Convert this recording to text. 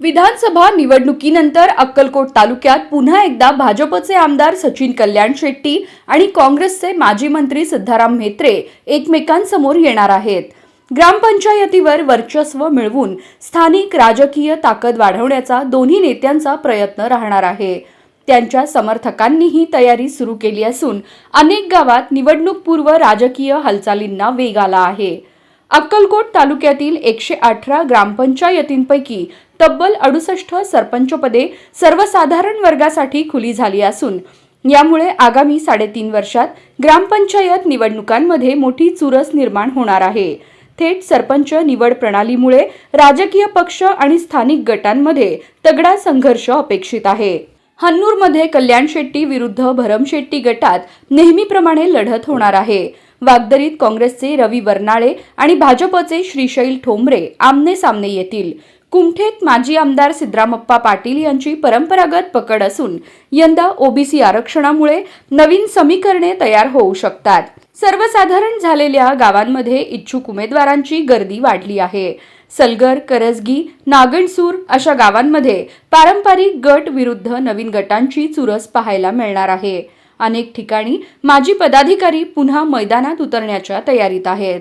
विधानसभा निवडणुकीनंतर अक्कलकोट तालुक्यात पुन्हा एकदा भाजपचे आमदार सचिन कल्याण शेट्टी आणि काँग्रेसचे माजी मंत्री सिद्धाराम म्हेत्रे एकमेकांसमोर येणार आहेत. ग्रामपंचायतीवर वर्चस्व मिळवून स्थानिक राजकीय ताकद वाढवण्याचा दोन्ही नेत्यांचा प्रयत्न राहणार आहे. त्यांच्या समर्थकांनीही तयारी सुरू केली असून अनेक गावात निवडणूकपूर्व राजकीय हालचालींना वेग आला आहे. अक्कलकोट तालुक्यातील एकशे अठरा ग्रामपंचायतींपैकी तब्बल अडुसष्ट सरपंचपदे सर्वसाधारण वर्गासाठी खुली झाली असून यामुळे आगामी साडेतीन वर्षात ग्रामपंचायत निवडणुकांमध्ये मोठी चुरस निर्माण होणार आहे. थेट सरपंच निवड प्रणालीमुळे राजकीय पक्ष आणि स्थानिक गटांमध्ये तगडा संघर्ष अपेक्षित आहे. हन्नूरमध्ये कल्याण शेट्टी विरुद्ध भरम शेट्टी गटात नेहमीप्रमाणे लढत होणार आहे. वागदरीत काँग्रेसचे रवी वर्नाळे आणि भाजपचे श्रीशैल ठोंबरे आमने सामने येतील. कुमठेत माजी आमदार सिद्धरामप्पा पाटील यांची परंपरागत पकड असून यंदा ओबीसी आरक्षणामुळे नवीन समीकरणे तयार होऊ शकतात. सर्वसाधारण झालेल्या गावांमध्ये इच्छुक उमेदवारांची गर्दी वाढली आहे. सलगर करजगी नागणसूर अशा गावांमध्ये पारंपरिक गट विरुद्ध नवीन गटांची चुरस पाहायला मिळणार आहे. अनेक ठिकाणी माजी पदाधिकारी पुन्हा मैदानात उतरण्याच्या तयारीत आहेत.